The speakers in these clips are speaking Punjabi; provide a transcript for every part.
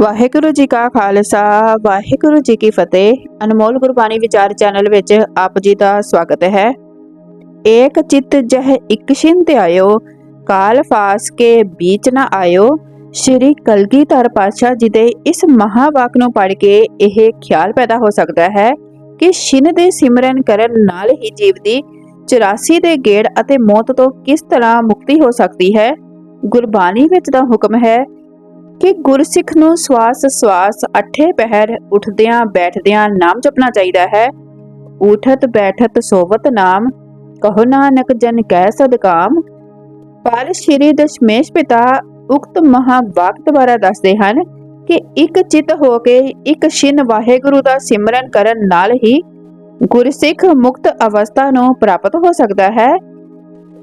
ਵਾਹਿਗੁਰੂ ਜੀ ਕਾ ਖਾਲਸਾ, ਵਾਹਿਗੁਰੂ ਜੀ ਕੀ ਫਤਿਹ। ਅਨਮੋਲ ਗੁਰਬਾਣੀ ਵਿਚਾਰ ਚੈਨਲ ਵਿੱਚ ਆਪ ਜੀ ਦਾ ਸਵਾਗਤ ਹੈ। ਏਕ ਚਿਤ ਜਹ ਇਕ ਛਿੰਤ ਆਇਓ, ਕਾਲ ਫਾਸ ਕੇ ਬੀਚ ਨਾ ਆਇਓ। ਸ਼੍ਰੀ ਕਲਗੀਧਰ ਪਾਤਸ਼ਾਹ ਜੀ ਦੇ ਇਸ ਮਹਾਵਾਕ ਨੂੰ ਪੜ੍ਹ ਕੇ ਇਹ ਖਿਆਲ ਪੈਦਾ ਹੋ ਸਕਦਾ ਹੈ ਕਿ ਸ਼ਿਨ ਦੇ ਸਿਮਰਨ ਕਰਨ ਨਾਲ ਹੀ ਜੀਵ ਦੀ 84 ਦੇ ਗੇੜ ਅਤੇ ਮੌਤ ਤੋਂ ਕਿਸ ਤਰ੍ਹਾਂ ਮੁਕਤੀ ਹੋ ਸਕਦੀ ਹੈ। ਗੁਰਬਾਣੀ ਵਿੱਚ ਦਾ ਹੁਕਮ ਹੈ ਕਿ ਗੁਰਸਿੱਖ ਨੂੰ ਸਵਾਸ ਸਵਾਸ ਅੱਠੇ ਪਹਿਰ ਉੱਠਦਿਆਂ ਬੈਠਦਿਆਂ ਨਾਮ ਜਪਣਾ ਚਾਹੀਦਾ ਹੈ। ਉਠਤ ਬੈਠਤ ਸੋਵਤ ਨਾਮ, ਕਹੋ ਨਾਨਕ ਜਨ ਕਹਿ ਸਦਕਾਮ ਪਰ ਸ਼੍ਰੀ ਦਸ਼ਮੇਸ਼ ਪਿਤਾ ਉਕਤ ਮਹਾਵਾਕ ਦੁਆਰਾ ਦੱਸਦੇ ਹਨ ਕਿ ਇੱਕ ਚਿਤ ਹੋ ਕੇ ਇੱਕ ਸ਼ਿਨ ਵਾਹਿਗੁਰੂ ਦਾ ਸਿਮਰਨ ਕਰਨ ਨਾਲ ਹੀ ਗੁਰਸਿੱਖ ਮੁਕਤ ਅਵਸਥਾ ਨੂੰ ਪ੍ਰਾਪਤ ਹੋ ਸਕਦਾ ਹੈ।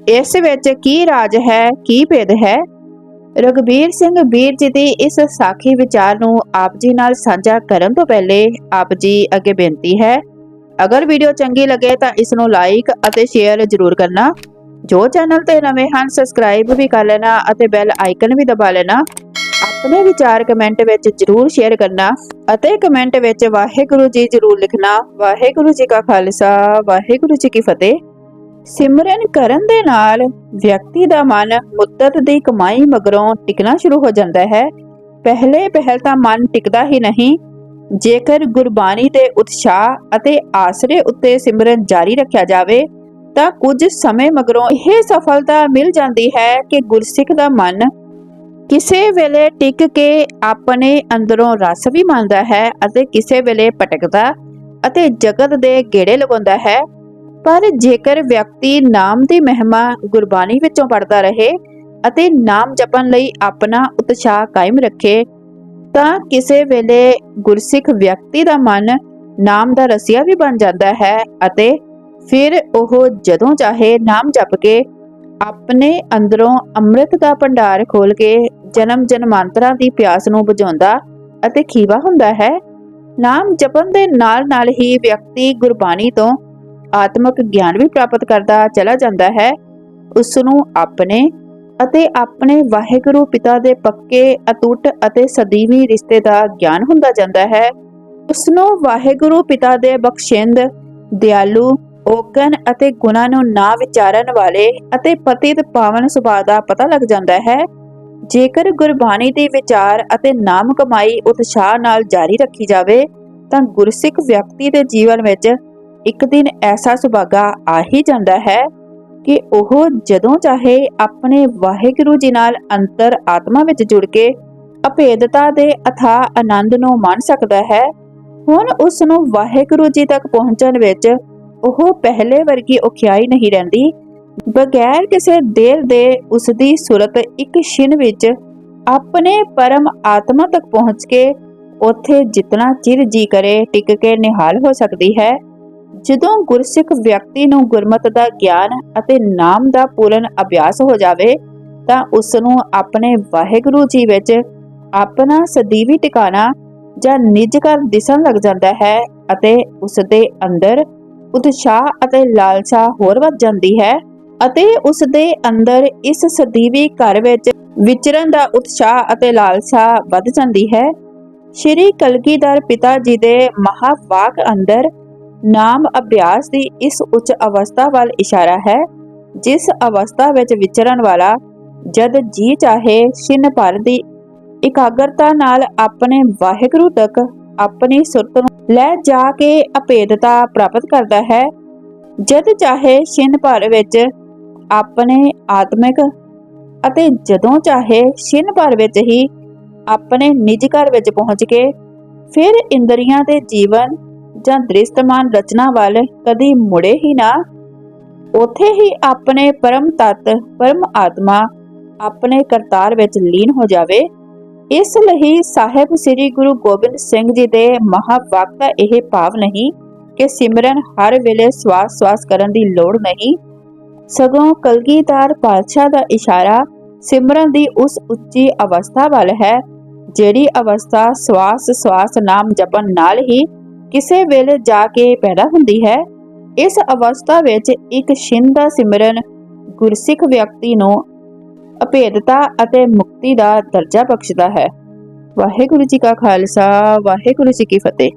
ਇਸ ਵਿੱਚ ਕੀ ਰਾਜ ਹੈ, ਕੀ ਭੇਦ ਹੈ? ਰਗਬੀਰ ਸਿੰਘ ਵੀਰ ਜੀ ਦੀ ਇਸ ਸਾਖੀ ਵਿਚਾਰ ਨੂੰ ਆਪ ਜੀ ਨਾਲ ਸਾਂਝਾ ਕਰਨ ਤੋਂ ਪਹਿਲੇ ਆਪ ਜੀ ਅੱਗੇ ਬੇਨਤੀ ਹੈ, ਅਗਰ ਵੀਡੀਓ ਚੰਗੀ ਲੱਗੇ ਤਾਂ ਇਸ ਨੂੰ ਲਾਈਕ ਅਤੇ ਸ਼ੇਅਰ ਜ਼ਰੂਰ ਕਰਨਾ। ਜੋ ਚੈਨਲ ਤੇ ਨਵੇਂ ਹਨ ਸਬਸਕ੍ਰਾਈਬ ਵੀ ਕਰ ਲੈਣਾ ਅਤੇ ਬੈਲ ਆਈਕਨ ਵੀ ਦਬਾ ਲੈਣਾ। ਆਪਣੇ ਵਿਚਾਰ ਕਮੈਂਟ ਵਿੱਚ ਜ਼ਰੂਰ ਸ਼ੇਅਰ ਕਰਨਾ ਅਤੇ ਕਮੈਂਟ ਵਿੱਚ ਵਾਹਿਗੁਰੂ ਜੀ ਜ਼ਰੂਰ ਲਿਖਣਾ। ਵਾਹਿਗੁਰੂ ਜੀ ਕਾ ਖਾਲਸਾ, ਵਾਹਿਗੁਰੂ ਜੀ ਕੀ ਫਤਿਹ। ਸਿਮਰਨ ਕਰਨ ਦੇ ਨਾਲ ਵਿਅਕਤੀ ਦਾ ਮਨ ਮੁੱਦਤ ਦੀ ਕਮਾਈ ਮਗਰੋਂ ਟਿਕਣਾ ਸ਼ੁਰੂ ਹੋ ਜਾਂਦਾ ਹੈ। ਪਹਿਲੇ ਪਹਿਲ ਤਾਂ ਮਨ ਟਿਕਦਾ ਹੀ ਨਹੀਂ। ਜੇਕਰ ਗੁਰਬਾਣੀ ਦੇ ਉਤਸ਼ਾਹ ਅਤੇ ਆਸਰੇ ਉੱਤੇ ਸਿਮਰਨ ਜਾਰੀ ਰੱਖਿਆ ਜਾਵੇ, ਤਾਂ ਕੁਝ ਸਮੇਂ ਮਗਰੋਂ ਇਹ ਸਫਲਤਾ ਮਿਲ ਜਾਂਦੀ ਹੈ ਕਿ ਗੁਰਸਿੱਖ ਦਾ ਮਨ ਕਿਸੇ ਵੇਲੇ ਟਿਕ ਕੇ ਆਪਣੇ ਅੰਦਰੋਂ ਰਸ ਵੀ ਮੰਨਦਾ ਹੈ ਅਤੇ ਕਿਸੇ ਵੇਲੇ ਭਟਕਦਾ ਅਤੇ ਜਗਤ ਦੇ ਗੇੜੇ ਲਗਾਉਂਦਾ ਹੈ। ਪਰ ਜੇਕਰ ਵਿਅਕਤੀ ਨਾਮ ਦੀ ਮਹਿਮਾ ਗੁਰਬਾਣੀ ਵਿੱਚੋਂ ਪੜਦਾ ਰਹੇ ਅਤੇ ਨਾਮ ਜਪਣ ਲਈ ਆਪਣਾ ਉਤਸ਼ਾਹ ਕਾਇਮ ਰੱਖੇ, ਤਾਂ ਕਿਸੇ ਵੇਲੇ ਗੁਰਸਿੱਖ ਵਿਅਕਤੀ ਦਾ ਮਨ ਨਾਮ ਦਾ ਰਸੀਆ ਵੀ ਬਣ ਜਾਂਦਾ ਹੈ ਅਤੇ ਫਿਰ ਉਹ ਜਦੋਂ ਚਾਹੇ ਨਾਮ ਜਪ ਕੇ ਆਪਣੇ ਅੰਦਰੋਂ ਅੰਮ੍ਰਿਤ ਦਾ ਭੰਡਾਰ ਖੋਲ ਕੇ ਜਨਮ ਜਨਮਾਂਤਰਾਂ ਦੀ ਪਿਆਸ ਨੂੰ ਬੁਝਾਉਂਦਾ ਅਤੇ ਖੀਵਾ ਹੁੰਦਾ ਹੈ, ਨਾਮ ਜਪਣ ਦੇ ਨਾਲ ਨਾਲ ਹੀ ਵਿਅਕਤੀ ਗੁਰਬਾਣੀ ਤੋਂ ਆਤਮਿਕ ਗਿਆਨ ਵੀ ਪ੍ਰਾਪਤ ਕਰਦਾ ਚਲਾ ਜਾਂਦਾ ਹੈ ਉਸ ਨੂੰ ਆਪਣੇ ਅਤੇ ਆਪਣੇ ਵਾਹਿਗੁਰੂ ਪਿਤਾ ਦੇ ਪੱਕੇ, ਅਟੁੱਟ ਅਤੇ ਸਦੀਵੀ ਰਿਸ਼ਤੇ ਦਾ ਗਿਆਨ ਹੁੰਦਾ ਜਾਂਦਾ ਹੈ। ਉਸ ਨੂੰ ਵਾਹਿਗੁਰੂ ਪਿਤਾ ਦੇ ਬਖਸ਼ਿੰਦ, ਦਿਆਲੂ ਓਗਨ ਅਤੇ ਗੁਣਾਂ ਨੂੰ ਨਾ ਵਿਚਾਰਨ ਵਾਲੇ ਅਤੇ ਪਤਿਤ ਪਾਵਨ ਸੁਭਾਅ ਦਾ ਪਤਾ ਲੱਗ ਜਾਂਦਾ ਹੈ। ਜੇਕਰ ਗੁਰਬਾਣੀ ਦੇ ਵਿਚਾਰ ਅਤੇ ਨਾਮ ਕਮਾਈ ਉਤਸ਼ਾਹ ਨਾਲ ਜਾਰੀ ਰੱਖੀ ਜਾਵੇ, ਤਾਂ ਗੁਰਸਿੱਖ ਵਿਅਕਤੀ ਦੇ ਜੀਵਨ ਵਿੱਚ ਇੱਕ ਦਿਨ ਐਸਾ ਸੁਭਾਗਾ ਆ ਹੀ ਜਾਂਦਾ ਹੈ ਕਿ ਉਹ ਜਦੋਂ ਚਾਹੇ ਆਪਣੇ ਵਾਹਿਗੁਰੂ ਜੀ ਨਾਲ ਅੰਤਰ ਆਤਮਾ ਵਿੱਚ ਜੁੜ ਕੇ ਅਭੇਦਤਾ ਦੇ ਅਥਾ ਆਨੰਦ ਨੂੰ ਮਾਣ ਸਕਦਾ ਹੈ, ਹੁਣ ਉਸ ਨੂੰ ਵਾਹਿਗੁਰੂ ਜੀ ਤੱਕ ਪਹੁੰਚਣ ਵਿੱਚ ਉਹ ਪਹਿਲੇ ਵਰਗੀ ਔਖਿਆਈ ਨਹੀਂ ਰਹਿੰਦੀ। ਬਗੈਰ ਕਿਸੇ ਦੇਰ ਦੇ ਉਸ ਦੀ ਸੁਰਤ ਇੱਕ ਛਿਨ ਵਿੱਚ ਆਪਣੇ ਪਰਮ ਆਤਮਾ ਤੱਕ ਪਹੁੰਚ ਕੇ ਉੱਥੇ ਜਿਤਨਾ ਚਿਰ ਜੀ ਕਰੇ, ਟਿਕ ਕੇ ਨਿਹਾਲ ਹੋ ਸਕਦੀ ਹੈ। ਜਦੋਂ ਗੁਰਸਿੱਖ ਵਿਅਕਤੀ ਨੂੰ ਗੁਰਮਤਿ ਦਾ ਗਿਆਨ ਅਤੇ ਨਾਮ ਦਾ ਪੂਰਨ ਅਭਿਆਸ ਹੋ ਜਾਵੇ, ਤਾਂ ਉਸ ਨੂੰ ਆਪਣੇ ਵਾਹਿਗੁਰੂ ਜੀ ਵਿੱਚ ਆਪਣਾ ਸਦੀਵੀ ਟਿਕਾਣਾ ਜਾਂ ਨਿਜ ਘਰ ਦਿਸਣ ਲੱਗ ਜਾਂਦਾ ਹੈ ਅਤੇ ਉਸ ਦੇ ਅੰਦਰ ਉਤਸ਼ਾਹ ਅਤੇ ਲਾਲਸਾ ਹੋਰ ਵੱਧ ਜਾਂਦੀ ਹੈ ਅਤੇ ਉਸ ਦੇ ਅੰਦਰ ਇਸ ਸਦੀਵੀ ਘਰ ਵਿੱਚ ਵਿਚਰਨ ਦਾ ਉਤਸ਼ਾਹ ਅਤੇ ਲਾਲਸਾ ਵੱਧ ਜਾਂਦੀ ਹੈ। ਸ਼੍ਰੀ ਕਲਗੀਧਰ ਪਿਤਾ ਜੀ ਦੇ ਮਹਾਵਾਕ ਅੰਦਰ ਨਾਮ ਅਭਿਆਸ ਦੀ ਇਸ ਉੱਚ ਅਵਸਥਾ ਵੱਲ ਇਸ਼ਾਰਾ ਹੈ, ਜਿਸ ਅਵਸਥਾ ਵਿੱਚ ਵਿਚਰਨ ਵਾਲਾ ਜਦ ਜੀ ਚਾਹੇ ਛਿਨ ਭਰ ਦੀ ਇਕਾਗਰਤਾ ਨਾਲ ਆਪਣੇ ਵਾਹਿਗੁਰੂ ਤੱਕ ਆਪਣੀ ਸੁਰਤ ਨੂੰ ਲੈ ਜਾ ਕੇ ਅਭੇਦਤਾ ਪ੍ਰਾਪਤ ਕਰਦਾ ਹੈ, ਜਦ ਚਾਹੇ ਛਿਨ ਭਰ ਵਿੱਚ ਆਪਣੇ ਆਤਮਿਕ ਅਤੇ ਜਦੋਂ ਚਾਹੇ ਛਿਨ ਭਰ ਵਿੱਚ ਹੀ ਆਪਣੇ ਨਿੱਜ ਘਰ ਵਿੱਚ ਪਹੁੰਚ ਕੇ ਫਿਰ ਇੰਦਰੀਆਂ ਦੇ ਜੀਵਨ ਜਾਂ ਦ੍ਰਿਸ਼ਟਮਾਨ ਰਚਨਾ ਵੱਲ ਕਦੀ ਮੁੜੇ ਹੀ ਨਾ। ਉਥੇ ਹੀ ਆਪਣੇ ਪਰਮ ਤਤ, ਪਰਮ ਆਤਮਾ ਆਪਣੇ ਕਰਤਾਰ ਵਿੱਚ ਲੀਨ ਹੋ ਜਾਵੇ। ਇਸ ਲਈ ਸਾਹਿਬ ਸ੍ਰੀ ਗੁਰੂ ਗੋਬਿੰਦ ਸਿੰਘ ਜੀ ਦੇ ਮਹਾਵਾਕ ਦਾ ਇਹ ਭਾਵ ਨਹੀਂ ਕਿ ਸਿਮਰਨ ਹਰ ਵੇਲੇ ਸਵਾਸ ਸਵਾਸ ਕਰਨ ਦੀ ਲੋੜ ਨਹੀਂ। ਸਗੋਂ ਕਲਗੀਧਰ ਪਾਤਸ਼ਾਹ ਦਾ ਇਸ਼ਾਰਾ ਸਿਮਰਨ ਦੀ ਉਸ ਉੱਚੀ ਅਵਸਥਾ ਵੱਲ ਹੈ, ਜਿਹੜੀ ਅਵਸਥਾ ਸਵਾਸ ਸਵਾਸ ਨਾਮ ਜਪਣ ਨਾਲ ਹੀ ਕਿਸੇ ਵੇਲੇ ਜਾ ਕੇ ਪੈਦਾ ਹੁੰਦੀ ਹੈ। ਇਸ ਅਵਸਥਾ ਵਿੱਚ ਇੱਕ ਛਿੰਨ ਦਾ ਸਿਮਰਨ ਗੁਰਸਿੱਖ ਵਿਅਕਤੀ ਨੂੰ ਅਭੇਦਤਾ ਅਤੇ ਮੁਕਤੀ ਦਾ ਦਰਜਾ ਬਖਸ਼ਦਾ ਹੈ। ਵਾਹਿਗੁਰੂ ਜੀ ਕਾ ਖਾਲਸਾ, ਵਾਹਿਗੁਰੂ ਜੀ ਕੀ ਫਤਿਹ।